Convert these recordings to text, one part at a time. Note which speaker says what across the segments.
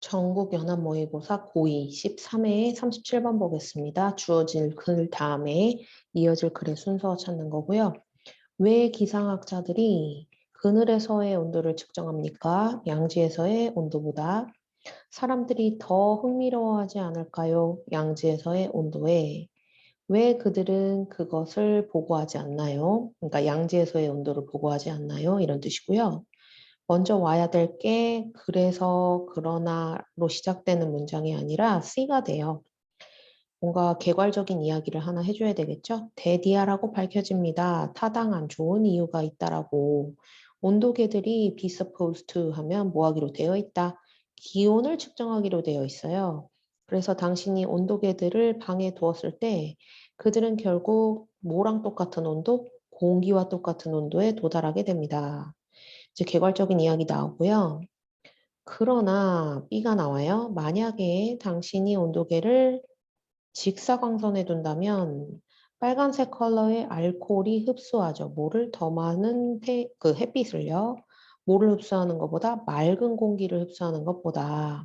Speaker 1: 전국연합 모의고사 고2 13회에 37번 보겠습니다. 주어질 글 다음에 이어질 글의 순서 찾는 거고요. 왜 기상학자들이 그늘에서의 온도를 측정합니까? 양지에서의 온도보다 사람들이 더 흥미로워하지 않을까요? 양지에서의 온도에 왜 그들은 그것을 보고하지 않나요? 그러니까 양지에서의 온도를 보고하지 않나요? 이런 뜻이고요. 먼저 와야 될 게 그래서 그러나로 시작되는 문장이 아니라 C가 돼요. 뭔가 개괄적인 이야기를 하나 해줘야 되겠죠? 대디아라고 밝혀집니다. 타당한 좋은 이유가 있다라고. 온도계들이 be supposed to 하면 뭐 하기로 되어 있다? 기온을 측정하기로 되어 있어요. 그래서 당신이 온도계들을 방에 두었을 때 그들은 결국 뭐랑 똑같은 온도? 공기와 똑같은 온도에 도달하게 됩니다. 이제 개괄적인 이야기 나오고요. 그러나 B가 나와요. 만약에 당신이 온도계를 직사광선에 둔다면 빨간색 컬러의 알코올이 흡수하죠. 뭐를 더 많은 태, 그 햇빛을요. 뭐를 흡수하는 것보다 맑은 공기를 흡수하는 것보다.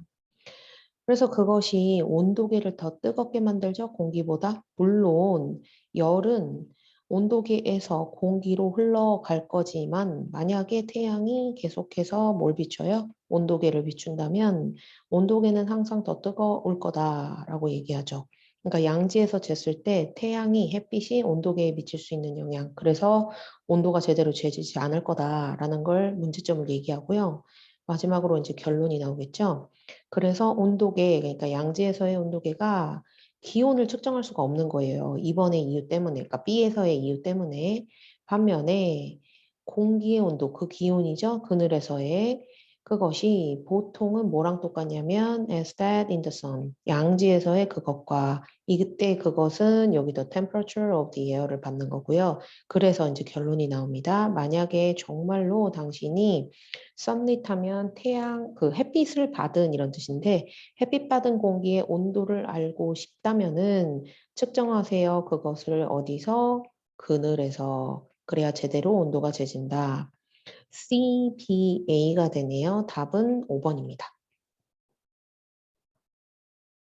Speaker 1: 그래서 그것이 온도계를 더 뜨겁게 만들죠. 공기보다. 물론 열은 온도계에서 공기로 흘러갈 거지만 만약에 태양이 계속해서 뭘 비춰요? 온도계를 비춘다면 온도계는 항상 더 뜨거울 거다라고 얘기하죠. 그러니까 양지에서 쟀을 때 태양이 햇빛이 온도계에 미칠 수 있는 영향 그래서 온도가 제대로 재지지 않을 거다라는 걸 문제점을 얘기하고요. 마지막으로 이제 결론이 나오겠죠. 그래서 온도계 그러니까 양지에서의 온도계가 기온을 측정할 수가 없는 거예요. 2번의 이유 때문에, 그러니까 B에서의 이유 때문에. 반면에 공기의 온도, 그 기온이죠. 그늘에서의 그것이 보통은 뭐랑 똑같냐면 as that in the sun. 양지에서의 그것과 이때 그것은 여기도 temperature of the air를 받는 거고요. 그래서 이제 결론이 나옵니다. 만약에 정말로 당신이 sunlit 하면 태양 그 햇빛을 받은 이런 뜻인데 햇빛 받은 공기의 온도를 알고 싶다면은 측정하세요. 그것을 어디서 그늘에서 그래야 제대로 온도가 재진다. CBA가 되네요. 답은 5번입니다.